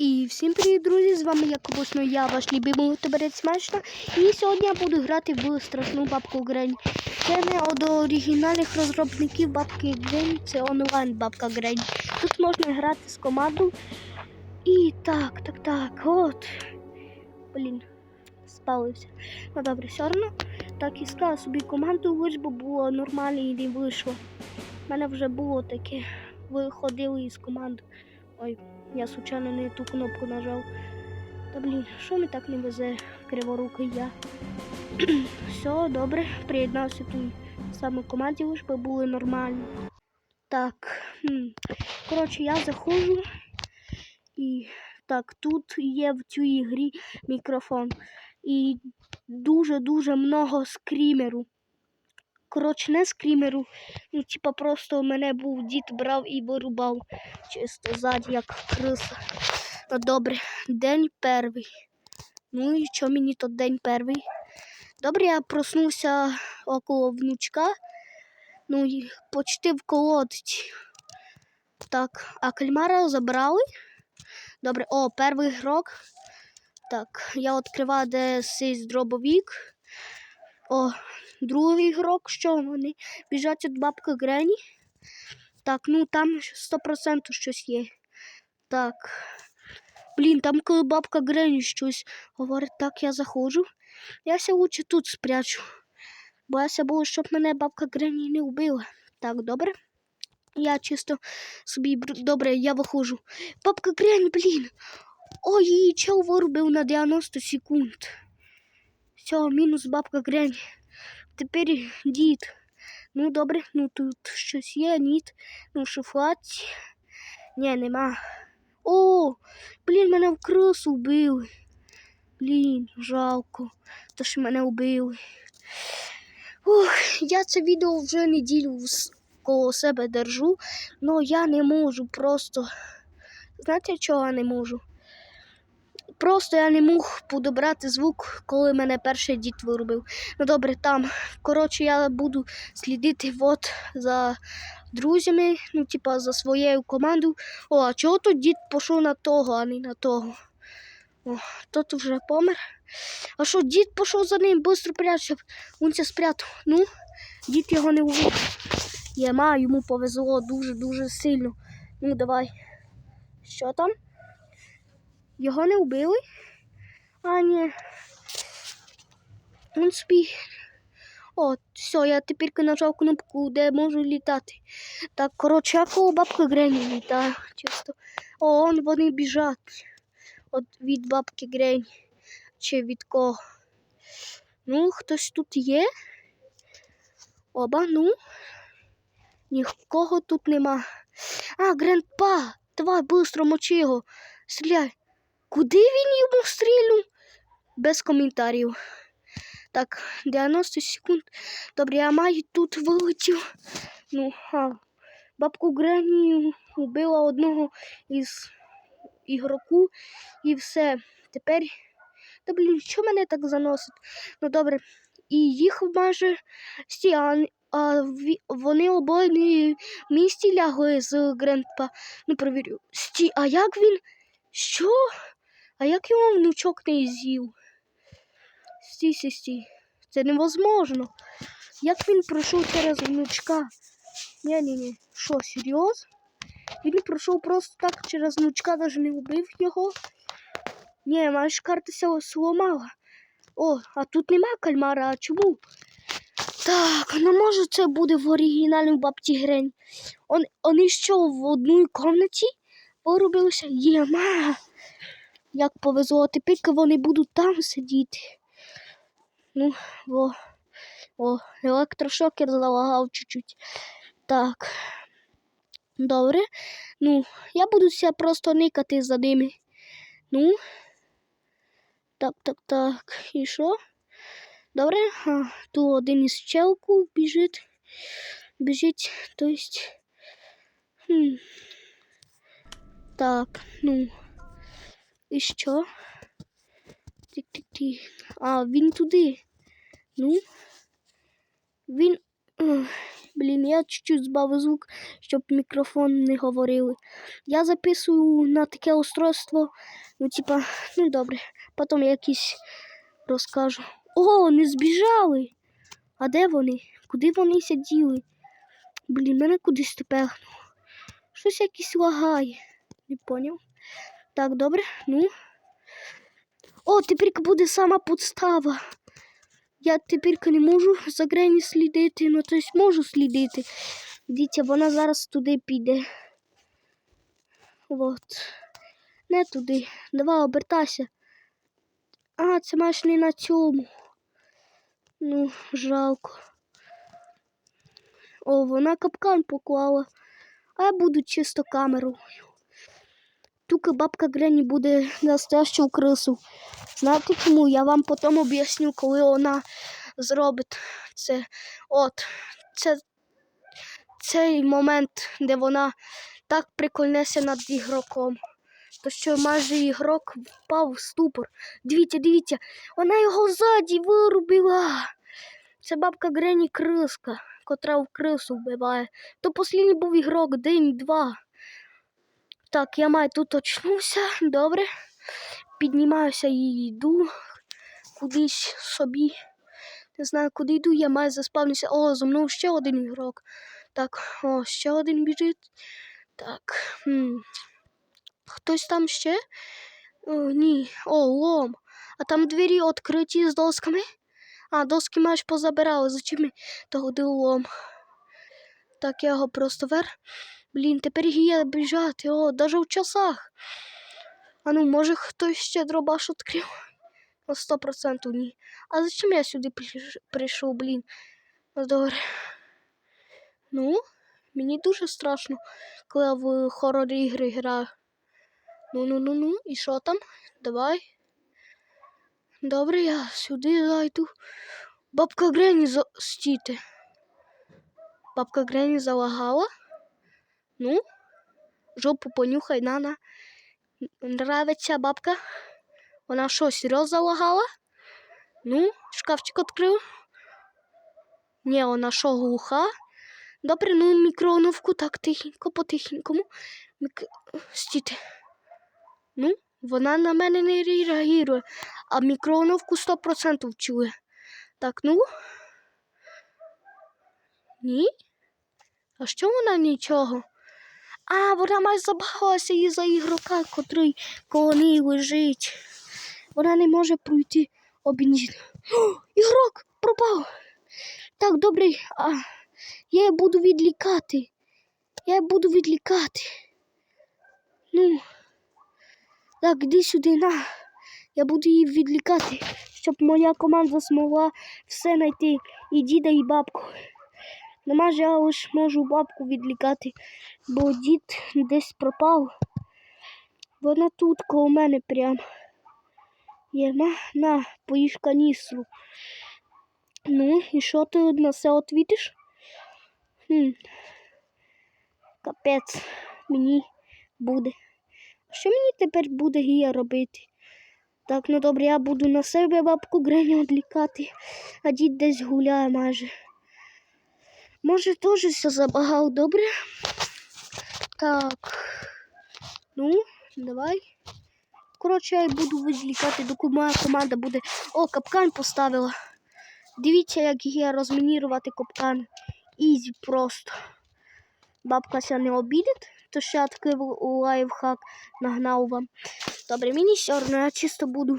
І всім привіт, друзі! З вами як обично я, ваш любимий ютуберець смачно. І сьогодні я буду грати в страшну бабку Грень. Це не од оригінальних розробників бабки Грень, це онлайн бабка Грень. Тут можна грати з командою. І так, так, так, от. Блін, спалився. Ну добре, все одно. Так іскала собі команду, лиш бо було нормально і не вийшло. У мене вже було таке. Виходили із команди. Ой, я случайно не ту кнопку нажав. Та блін, що мені так не везе криворукий я. Все, добре, приєднався тут саме команді, би були нормальні. Так, коротше, я заходжу і так, тут є в цій ігрі мікрофон. І дуже-дуже много скрімеру. Коротше, не скрімеру. Ну, типа просто мене був дід брав і вирубав чисто ззаді, як криса. Ну добре, день перший. Ну і що мені тут день перший? Добре, я проснувся около внучка. Ну і почти в колодці. Так, а кальмара забрали. Добре, о, перший ігрок. Так, я відкриваю де сись дробовик. О, другий ігрок, що вони біжать від бабки Грені. Так, ну там 100% щось є. Так. Блін, там коли бабка Грені щось говорить, так я заходжу. Я ся лучше тут спрячу. Бо я ся було, щоб мене бабка Грені не вбила. Так, добре. Я чисто собі добре, я виходжу. Бабка Грені, блін. Ой, її чел вирубив на 90 секунд. Все, мінус бабка Грені. Тепер дід. Ну добре, ну тут щось є, ніт. Ну, шифлаці. Ні, нема. О, блін, мене в крису вбили. Блін, жалко. То що мене вбили. Ух, я це відео вже неділю коло себе держу, але я не можу просто. Знаєте, чого я не можу? Просто я не мог подобрати звук, коли мене перший дід вирубив. Ну добре, там. Коротше, я буду слідити от за друзями, ну, типа за своєю командою. О, а чого тут дід пішов на того, а не на того? О, тот вже помер. А що, дід пішов за ним, швидко прячь, щоб він це спрятав. Ну, дід його не увидів. Єма, йому повезло дуже-дуже сильно. Ну, давай. Що там? Його не вбили? А, ні. Він собі. О, все, я тепер нажав кнопку, де можу літати. Так, коротше, я коло бабки Грені літаю, чисто. О, он вони біжать. От від бабки Грені. Чи від кого? Ну, хтось тут є? Оба, ну. Нікого тут нема. А, Грандпа, давай быстро мочи його. Стріляй. Куди він йому стрільнув? Без коментарів. Так, 90 секунд. Добре, я маю тут вилетів. Ну, а бабку Грені вбила одного із ігроку і все. Тепер. Та блін, що мене так заносить? Ну добре. І їх майже сті, а, вони обоє не в місті лягли з Грандпа. Ну, провірю. Сті, а як він? Що? А як його внучок не з'їв? Стій, стій, стій. Це невозможно. Як він пройшов через внучка? Ні-ні-ні. Що, серйозно? Він пройшов просто так через внучка, навіть не вбив його. Ні, маєш карта сломала. О, а тут нема кальмара, а чому? Так, ну може це буде в оригінальній бабці Грень. Он, вони що, в одній кімнаті вирубилися? Єма! Як повезло, тепер вони будуть там сидіти. Ну, во, о, електрошокер залагав чуть-чуть. Так. Добре. Ну, я буду ся просто никати за ними. Ну. Так, так, так. І що? Добре. А, тут один із челку біжить. Біжить, то есть. Хм. Так, ну. І що? Тик-тик-тик. А, він туди. Ну. Він. Блін, я чуть-чуть збавив звук, щоб мікрофон не говорили. Я записую на таке устройство, ну, типа, ну добре, потім якісь розкажу. О, не збіжали. А де вони? Куди вони сиділи? Блін, мене кудись тепер. Щось якесь лагає. Не поняв. Так, добре, ну. О, тепер буде сама подстава. Я тепер не можу за Грені слідити, ну тобто можу слідити. Дивіться, вона зараз туди піде. От. Не туди. Давай обертайся. А, це маєш не на цьому. Ну, жалко. О, вона капкан поклала. А я буду чисто камерою. Тільки бабка Грені буде настоящу крису. Знаєте чому? Я вам потім об'ясню, коли вона зробить це. От, це цей момент, де вона так прикольнеться над ігроком. То що майже ігрок впав в ступор. Дивіться, дивіться, вона його ззаді вирубила. Це бабка Грені криска, котра в крису вбиває. То послідній був ігрок, день-два. Так, я маю тут очнувся, добре. Піднімаюся і йду кудись собі. Не знаю, куди йду, я маю заспавнитися. О, за мною ще один ігрок. Так, о, ще один біжить. Так. Хм. Хтось там ще? О, ні. О, лом. А там двері відкриті з досками. А, доски маєш позабирали. Зачем того лом? Так, я його просто вер. Блін, тепер є біжати. О, даже в часах. А ну, може хтось ще дробаш відкрив? На сто процентів ні. А зачем я сюди прийшов, блін? Добре. Ну, мені дуже страшно, коли я в хоррор ігри граю. Ну, ну, ну, ну, і що там? Давай. Добре, я сюди зайду. Бабка Грені за... стійте. Бабка Грені залагала. Ну, жопу понюхай, Нана. Нравиться бабка. Вона що, серйозно залагала? Ну, шкафчик відкрив. Ні, вона що, глуха? Добре, ну мікроновку так тихенько, потихенькому. Мік... Стійте. Ну, вона на мене не реагує, а мікроновку 100% чує. Так, ну. Ні? А що вона нічого? А, вона майже забагалася із за ігрока, котрий коло неї лежить. Вона не може пройти обінжін. Ігрок пропав. Так, добре, а, я її буду відлікати. Я буду відлікати. Ну, так, іди сюди на. Я буду її відлікати, щоб моя команда змогла все знайти. І діда, і бабку. Нема ж я лише можу бабку відлікати, бо дід десь пропав. Вона тут коло мене прям. Є, на, на, поїж каністру. Ну, і що ти на це отвітиш? Хм. Капець мені буде. Що мені тепер буде гія робити? Так, ну добре, я буду на себе бабку Греню відлікати, а дід десь гуляє майже. Може, теж все забагав, добре? Так. Ну, давай. Коротше, я буду відлікати, доки моя команда буде. О, капкан поставила. Дивіться, як є розмінірувати капкан. Ізі просто. Бабка ся не обідить, то ще такий лайфхак нагнав вам. Добре, мені одно, я чисто буду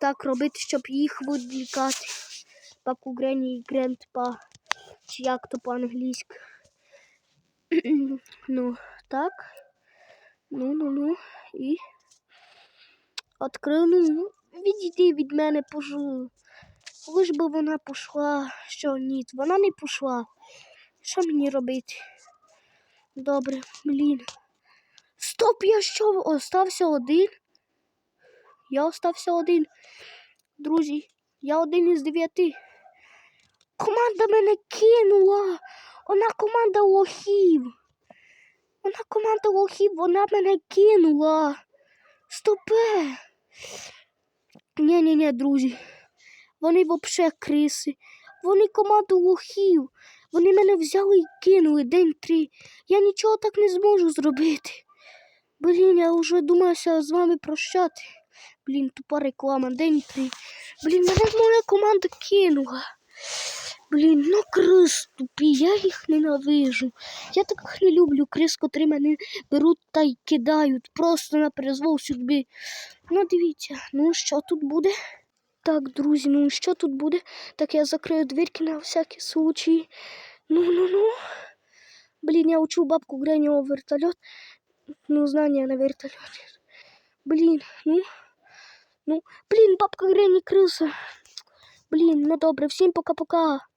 так робити, щоб їх відлікати. Бабку Грені і Грендпа. Чи як то по-англійськи. ну, так. Ну, ну, ну. І. Открив, ну, відійди від мене, пожу. Лиш би вона пішла. Що ні, вона не пішла. Що мені робити? Добре, блін. Стоп, я що? Остався один. Я остався один. Друзі, я один із дев'яти. Команда мене кинула. Вона команда лохів. Вона команда лохів, вона мене кинула. Стопе. Ні, ні, ні, друзі. Вони взагалі криси. Вони команда лохів. Вони мене взяли і кинули день три. Я нічого так не зможу зробити. Блін, я вже думався з вами прощати. Блін, тупа реклама, день три. Блін, мене моя команда кинула. Блін, ну крис тупі, я їх ненавижу. Я таких не люблю крис, котрі мене беруть та й кидають просто на призвол судьби. Ну, дивіться, ну що тут буде? Так, друзі, ну що тут буде? Так я закрию дверки на всякий случай. Ну, ну, ну. Блін, я учу бабку Греню вертольот. Ну, знання на вертольоті. Блін, ну. Ну, блін, бабка Грені криса. Блін, ну добре, всім пока-пока.